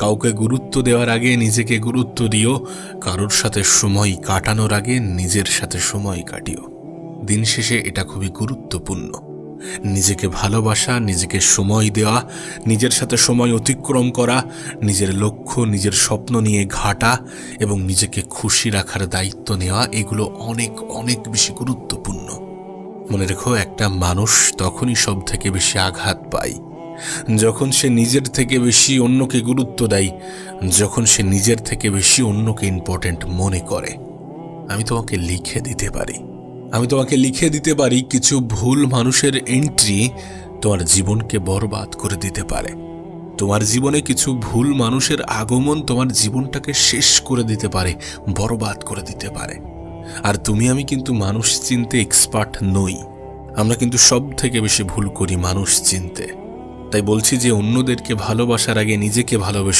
কাউকে গুরুত্ব দেওয়ার আগে নিজেকে গুরুত্ব দিও, কারোর সাথে সময় কাটানোর আগে নিজের সাথে সময় কাটিও। দিন শেষে এটা খুবই গুরুত্বপূর্ণ। নিজেকে ভালোবাসা, নিজেকে সময় দেওয়া, নিজের সাথে সময় অতিক্রম করা, নিজের লক্ষ্য, নিজের স্বপ্ন নিয়ে ঘাটা এবং নিজেকে খুশি রাখার দায়িত্ব নেওয়া, এগুলো অনেক অনেক বেশি গুরুত্বপূর্ণ। মনে রেখো, একটা মানুষ তখনই সব থেকে বেশি আঘাত পায়। যখন সে নিজের থেকে বেশি অন্যকে গুরুত্ব দেয়, যখন সে নিজের থেকে বেশি অন্যকে ইম্পর্ট্যান্ট মনে করে, আমি তোমাকে লিখে দিতে পারি। আমি তোমাকে লিখে দিতে পারি কিছু ভুল মানুষের এন্ট্রি তোমার জীবনকে বরবাদ করে দিতে পারে। তোমার জীবনে কিছু ভুল মানুষের আগমন তোমার জীবনটাকে শেষ করে দিতে পারে, বরবাদ করে দিতে পারে। আর তুমি, আমি কিন্তু মানুষ চিনতে এক্সপার্ট নই। আমরা কিন্তু সব থেকে বেশি ভুল করি মানুষ চিনতে। তাই বলছি যে অন্যদেরকে ভালোবাসার আগে নিজেকে ভালোবেসে।